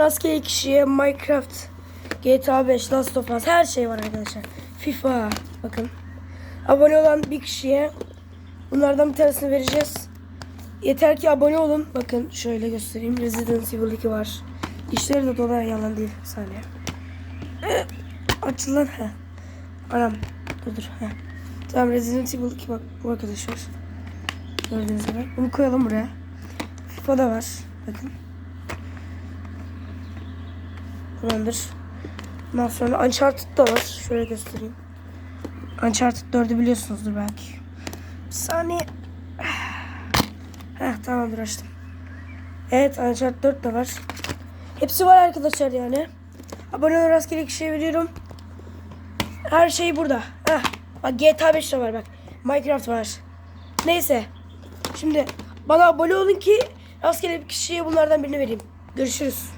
Rastgele kişiye Minecraft, GTA 5, Last of Us her şey var arkadaşlar. FIFA bakın. Abone olan bir kişiye bunlardan bir tanesini vereceğiz. Yeter ki abone olun. Bakın şöyle göstereyim. Resident Evil 2 var. İşleri de dolan yalan değil. Saniye. Eh, Açıl lan. Heh. Anam. Dur dur. Heh. Tamam Resident Evil 2 bak bu arkadaşlar. Gördüğünüz gibi. Bunu koyalım buraya. FIFA da var. Bakın. Tamamdır. Ondan sonra Uncharted da var. Şöyle göstereyim. Uncharted 4'ü biliyorsunuzdur belki. Bir saniye. Heh tamamdır açtım. Evet Uncharted 4 de var. Hepsi var arkadaşlar yani. Abone ol rastgele kişiye veriyorum. Her şey burada. Heh. Bak GTA 5 de var bak. Minecraft var. Neyse. Şimdi bana abone olun ki rastgele bir kişiye bunlardan birini vereyim. Görüşürüz.